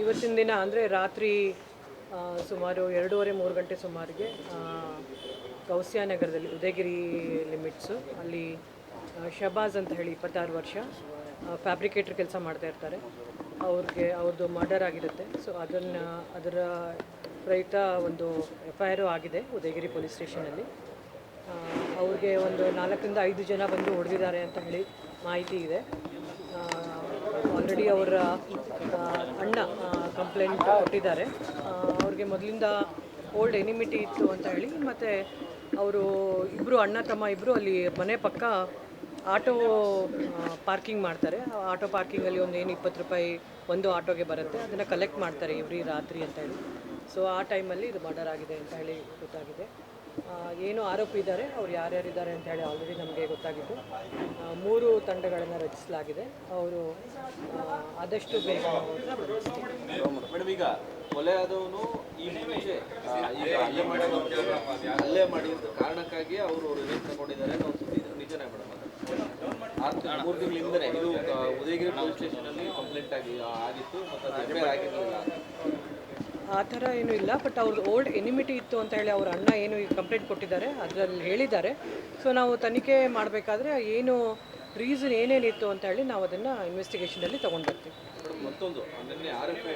ಇವತ್ತಿನ ದಿನ ಅಂದರೆ ರಾತ್ರಿ ಸುಮಾರು ಎರಡೂವರೆ, ಮೂರು ಗಂಟೆ ಸುಮಾರಿಗೆ ಗೌಸ್ಯಾ ನಗರದಲ್ಲಿ, ಉದಯಗಿರಿ ಲಿಮಿಟ್ಸು, ಅಲ್ಲಿ ಶಬಾಜ್ ಅಂತ ಹೇಳಿ ಇಪ್ಪತ್ತಾರು ವರ್ಷ ಫ್ಯಾಬ್ರಿಕೇಟರ್ ಕೆಲಸ ಮಾಡ್ತಾ ಇರ್ತಾರೆ. ಅವ್ರಿಗೆ ಅವ್ರದ್ದು ಮರ್ಡರ್ ಆಗಿರುತ್ತೆ. ಸೊ ಅದನ್ನು, ಅದರ ಪ್ರಯುಕ್ತ ಒಂದು ಎಫ್ ಐ ಆರು ಆಗಿದೆ ಉದಯಗಿರಿ ಪೊಲೀಸ್ ಸ್ಟೇಷನಲ್ಲಿ. ಅವ್ರಿಗೆ ಒಂದು ನಾಲ್ಕರಿಂದ ಐದು ಜನ ಬಂದು ಹೊಡೆದಿದ್ದಾರೆ ಅಂತ ಹೇಳಿ ಮಾಹಿತಿ ಇದೆ. ಆಲ್ರೆಡಿ ಅವರ ಅಣ್ಣ ಕಂಪ್ಲೇಂಟ್ ಕೊಟ್ಟಿದ್ದಾರೆ. ಅವ್ರಿಗೆ ಮೊದಲಿಂದ ಓಲ್ಡ್ ಎನಿಮಿಟಿ ಇತ್ತು ಅಂತ ಹೇಳಿ, ಮತ್ತು ಅವರು ಇಬ್ಬರು ಅಣ್ಣ ತಮ್ಮ ಇಬ್ಬರು ಅಲ್ಲಿ ಮನೆ ಪಕ್ಕ ಆಟೋ ಪಾರ್ಕಿಂಗ್ ಮಾಡ್ತಾರೆ. ಆಟೋ ಪಾರ್ಕಿಂಗಲ್ಲಿ ಒಂದು ಏನು ಇಪ್ಪತ್ತು ರೂಪಾಯಿ ಒಂದು ಆಟೋಗೆ ಬರುತ್ತೆ. ಅದನ್ನು ಕಲೆಕ್ಟ್ ಮಾಡ್ತಾರೆ ಎವ್ರಿ ರಾತ್ರಿ ಅಂತ ಹೇಳಿ. ಸೊ ಆ ಟೈಮಲ್ಲಿ ಇದು ಮರ್ಡರ್ ಆಗಿದೆ ಅಂತ ಹೇಳಿ ಗೊತ್ತಾಗಿದೆ. ಏನು ಆರೋಪಿ ಇದ್ದಾರೆ. ಅವ್ರು ಯಾರ್ಯಾರಿದ್ದಾರೆ ಅಂತ ಹೇಳಿ ಆಲ್ರೆಡಿ ನಮಗೆ ಗೊತ್ತಾಗಿತ್ತು ಮೂರು ತಂಡಗಳನ್ನು ರಚಿಸಲಾಗಿದೆ. ಅವರು ಆದಷ್ಟು ಬೇಗ ಮೇಡಮ್, ಈಗ ಕೊಲೆ ಆದವನು ಈ ಹಲ್ಲೆ ಹಲ್ಲೆ ಮಾಡಿದ ಕಾರಣಕ್ಕಾಗಿ ಅವರು ತಗೊಂಡಿದ್ದಾರೆ ನಿಜನೇ ಮೇಡಮ್ ಮೂರು ತಿಂಗಳ ಇದು ಉದಯಗಿರಿ ಪೊಲೀಸ್ ಸ್ಟೇಷನಲ್ಲಿ ಕಂಪ್ಲೇಂಟ್ ಆಗಿ ಆಗಿತ್ತು. ಮತ್ತು ಆಗಿರಲಿಲ್ಲ. ಆ ಥರ ಏನೂ ಇಲ್ಲ ಬಟ್ ಅವ್ರದ್ದು ಓಲ್ಡ್ ಎನಿಮಿಟಿ ಇತ್ತು ಅಂತ ಹೇಳಿ ಅವ್ರ ಅಣ್ಣ ಏನು ಕಂಪ್ಲೇಂಟ್ ಕೊಟ್ಟಿದ್ದಾರೆ ಅದರಲ್ಲಿ ಹೇಳಿದ್ದಾರೆ. ಸೊ ನಾವು ತನಿಖೆ ಮಾಡಬೇಕಾದ್ರೆ ಏನು ರೀಸನ್ ಏನೇನಿತ್ತು ಅಂತ ಹೇಳಿ ನಾವು ಅದನ್ನು ಇನ್ವೆಸ್ಟಿಗೇಷನಲ್ಲಿ ತೊಗೊಂಡು ಬರ್ತೀವಿ. ಮತ್ತೊಂದು ನಿನ್ನೆ ಆರ್ ಎಫ್ ಐ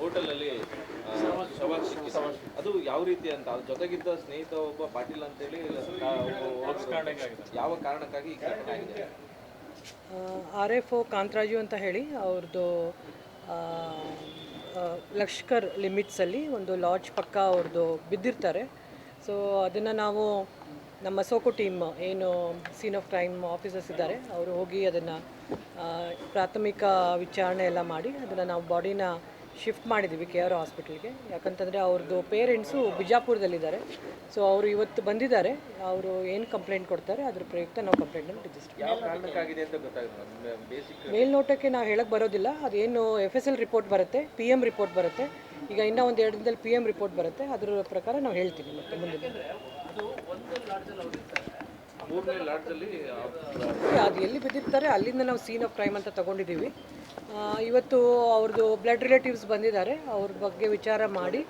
ಹೋಟೆಲಲ್ಲಿ. ಅದು ಯಾವ ರೀತಿ ಅಂತ ಅದ್ರ ಜೊತೆಗಿದ್ದ ಸ್ನೇಹಿತ ಒಬ್ಬ ಪಾಟೀಲ್ ಅಂತೇಳಿ ಯಾವ ಕಾರಣಕ್ಕಾಗಿ ಆರ್ ಎಫ್ ಒ ಕಾಂತರಾಜು ಅಂತ ಹೇಳಿ ಅವ್ರದ್ದು ಲಷ್ಕರ್ ಲಿಮಿಟ್ಸಲ್ಲಿ ಒಂದು ಲಾಡ್ಜ್ ಪಕ್ಕ ಅವ್ರದ್ದು ಬಿದ್ದಿರ್ತಾರೆ. ಸೊ ಅದನ್ನು ನಾವು ನಮ್ಮ ಸೋಕು ಟೀಮ್ ಏನು ಸೀನ್ ಆಫ್ ಕ್ರೈಮ್ ಆಫೀಸರ್ಸ್ ಇದ್ದಾರೆ, ಅವರು ಹೋಗಿ ಅದನ್ನು ಪ್ರಾಥಮಿಕ ವಿಚಾರಣೆ ಎಲ್ಲ ಮಾಡಿ ಅದನ್ನು ನಾವು ಬಾಡಿನ ಶಿಫ್ಟ್ ಮಾಡಿದ್ದೀವಿ ಕೆ ಆರ್ ಹಾಸ್ಪಿಟಲ್ಗೆ. ಯಾಕಂತಂದರೆ ಅವ್ರದ್ದು ಪೇರೆಂಟ್ಸು ಬಿಜಾಪುರದಲ್ಲಿದ್ದಾರೆ. ಸೊ ಅವರು ಇವತ್ತು ಬಂದಿದ್ದಾರೆ. ಅವರು ಏನು ಕಂಪ್ಲೇಂಟ್ ಕೊಡ್ತಾರೆ ಅದ್ರ ಪ್ರಯುಕ್ತ ನಾವು ಕಂಪ್ಲೇಂಟನ್ನು ರಿಜಿಸ್ಟರ್ ಮೇಲ್ನೋಟಕ್ಕೆ ನಾವು ಹೇಳಕ್ಕೆ ಬರೋದಿಲ್ಲ. ಅದೇನು ಎಫ್ ಎಸ್ ಎಲ್ ರಿಪೋರ್ಟ್ ಬರುತ್ತೆ ಪಿ ಎಂ ರಿಪೋರ್ಟ್ ಬರುತ್ತೆ. ಈಗ ಇನ್ನೂ ಒಂದು ಎರಡು ದಿನದಲ್ಲಿ ಪಿ ಎಂ ರಿಪೋರ್ಟ್ ಬರುತ್ತೆ. ಅದ್ರ ಪ್ರಕಾರ ನಾವು ಹೇಳ್ತೀವಿ ಮತ್ತೆ ಲಾಡ್ಜಲ್ಲಿ ಅದು ಎಲ್ಲಿ ಬಿದ್ದಿರ್ತಾರೆ ಅಲ್ಲಿಂದ ನಾವು ಸೀನ್ ಆಫ್ ಕ್ರೈಮ್ ಅಂತ ತಗೊಂಡಿದ್ದೀವಿ. ಇವತ್ತು ಅವ್ರದ್ದು ಬ್ಲಡ್ ರಿಲೇಟಿವ್ಸ್ ಬಂದಿದ್ದಾರೆ, ಅವ್ರ ಬಗ್ಗೆ ವಿಚಾರ ಮಾಡಿ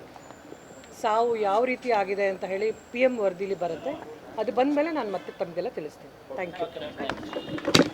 ಸಾವು ಯಾವ ರೀತಿ ಆಗಿದೆ ಅಂತ ಹೇಳಿ ಪಿ ಎಂ ವರದಿಲಿ ಬರುತ್ತೆ. ಅದು ಬಂದ ಮೇಲೆ ನಾನು ಮತ್ತೆ ತಮಗೆಲ್ಲ ತಿಳಿಸ್ತೀನಿ. Thank you